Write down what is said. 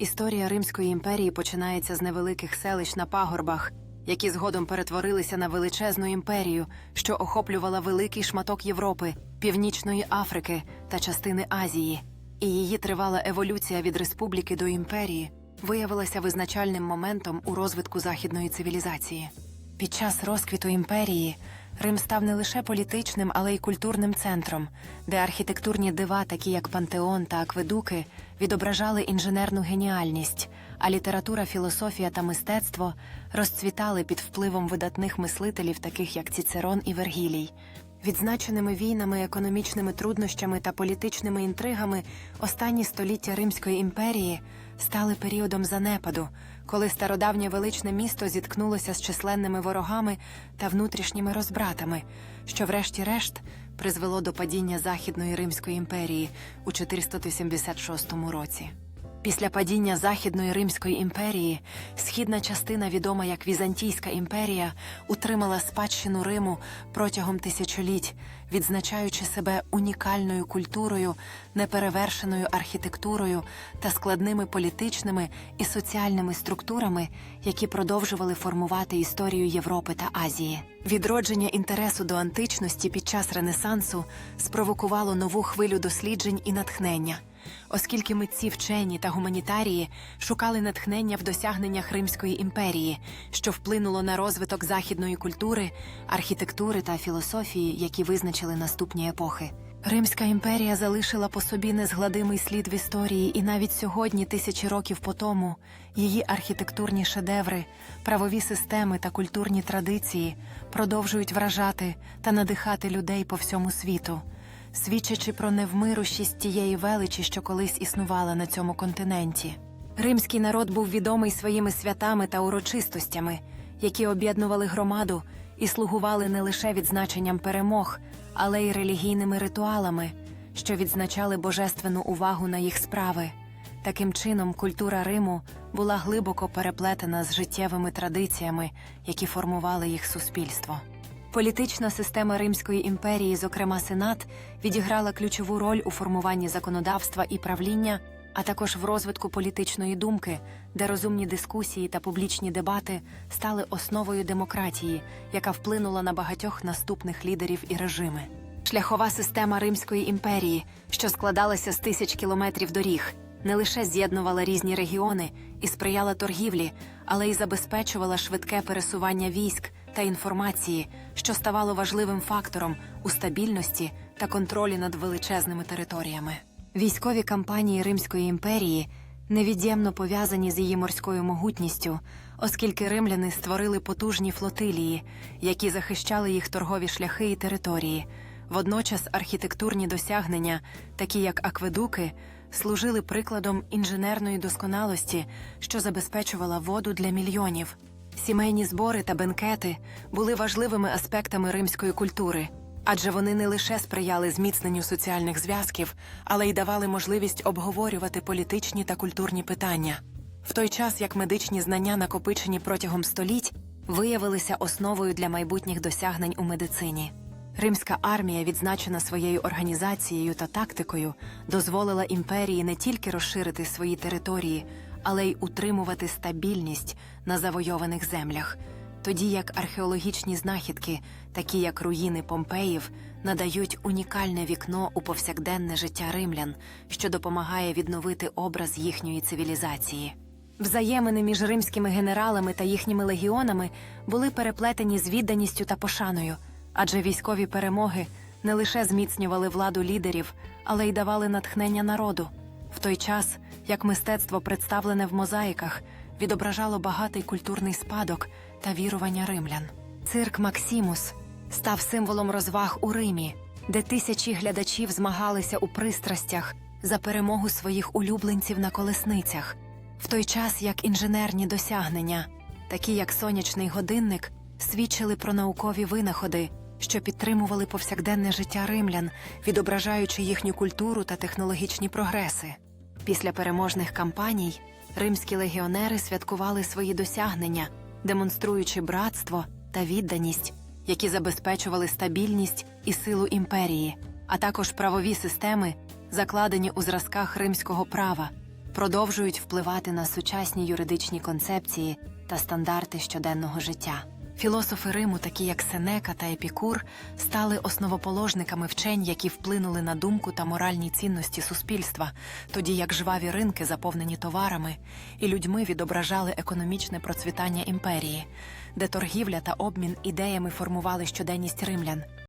Історія Римської імперії починається з невеликих селищ на пагорбах, які згодом перетворилися на величезну імперію, що охоплювала великий шматок Європи, Північної Африки та частини Азії. І її тривала еволюція від республіки до імперії виявилася визначальним моментом у розвитку західної цивілізації. Під час розквіту імперії Рим став не лише політичним, але й культурним центром, де архітектурні дива, такі як пантеон та акведуки, відображали інженерну геніальність, а література, філософія та мистецтво розцвітали під впливом видатних мислителів, таких як Цицерон і Вергілій. Відзначеними війнами, економічними труднощами та політичними інтригами останні століття Римської імперії стали періодом занепаду, коли стародавнє величне місто зіткнулося з численними ворогами та внутрішніми розбратами, що, врешті-решт, призвело до падіння Західної Римської імперії у 486 році. Після падіння Західної Римської імперії східна частина, відома як Візантійська імперія, утримала спадщину Риму протягом тисячоліть, відзначаючи себе унікальною культурою, неперевершеною архітектурою та складними політичними і соціальними структурами, які продовжували формувати історію Європи та Азії. Відродження інтересу до античності під час Ренесансу спровокувало нову хвилю досліджень і натхнення оскільки митці вчені та гуманітарії шукали натхнення в досягненнях Римської імперії, що вплинуло на розвиток західної культури, архітектури та філософії, які визначили наступні епохи. Римська імперія залишила по собі незгладимий слід в історії, і навіть сьогодні, тисячі років по тому, її архітектурні шедеври, правові системи та культурні традиції продовжують вражати та надихати людей по всьому світу свідчачи про невмирущість тієї величі, що колись існувала на цьому континенті. Римський народ був відомий своїми святами та урочистостями, які об'єднували громаду і слугували не лише відзначенням перемог, але й релігійними ритуалами, що відзначали божественну увагу на їх справи. Таким чином, культура Риму була глибоко переплетена з життєвими традиціями, які формували їх суспільство. Політична система Римської імперії, зокрема Сенат, відіграла ключову роль у формуванні законодавства і правління, а також в розвитку політичної думки, де розумні дискусії та публічні дебати стали основою демократії, яка вплинула на багатьох наступних лідерів і режими. Шляхова система Римської імперії, що складалася з тисяч кілометрів доріг, не лише з'єднувала різні регіони і сприяла торгівлі, але й забезпечувала швидке пересування військ та інформації, що ставало важливим фактором у стабільності та контролі над величезними територіями. Військові кампанії Римської імперії невід'ємно пов'язані з її морською могутністю, оскільки римляни створили потужні флотилії, які захищали їх торгові шляхи і території. Водночас архітектурні досягнення, такі як акведуки, служили прикладом інженерної досконалості, що забезпечувала воду для мільйонів. Сімейні збори та бенкети були важливими аспектами римської культури, адже вони не лише сприяли зміцненню соціальних зв'язків, але й давали можливість обговорювати політичні та культурні питання. В той час як медичні знання, накопичені протягом століть, виявилися основою для майбутніх досягнень у медицині. Римська армія, відзначена своєю організацією та тактикою, дозволила імперії не тільки розширити свої території, але й утримувати стабільність на завойованих землях, тоді як археологічні знахідки, такі як руїни Помпеїв, надають унікальне вікно у повсякденне життя римлян, що допомагає відновити образ їхньої цивілізації. Взаємини між римськими генералами та їхніми легіонами були переплетені з відданістю та пошаною, адже військові перемоги не лише зміцнювали владу лідерів, але й давали натхнення народу. В той час, як мистецтво, представлене в мозаїках, відображало багатий культурний спадок та вірування римлян. Цирк Максимус став символом розваг у Римі, де тисячі глядачів змагалися у пристрастях за перемогу своїх улюбленців на колесницях, в той час як інженерні досягнення, такі як сонячний годинник, свідчили про наукові винаходи, що підтримували повсякденне життя римлян, відображаючи їхню культуру та технологічні прогреси. Після переможних кампаній римські легіонери святкували свої досягнення, демонструючи братство та відданість, які забезпечували стабільність і силу імперії, а також правові системи, закладені у зразках римського права, продовжують впливати на сучасні юридичні концепції та стандарти щоденного життя. Філософи Риму, такі як Сенека та Епікур, стали основоположниками вчень, які вплинули на думку та моральні цінності суспільства, тоді як жваві ринки, заповнені товарами, і людьми відображали економічне процвітання імперії, де торгівля та обмін ідеями формували щоденність римлян.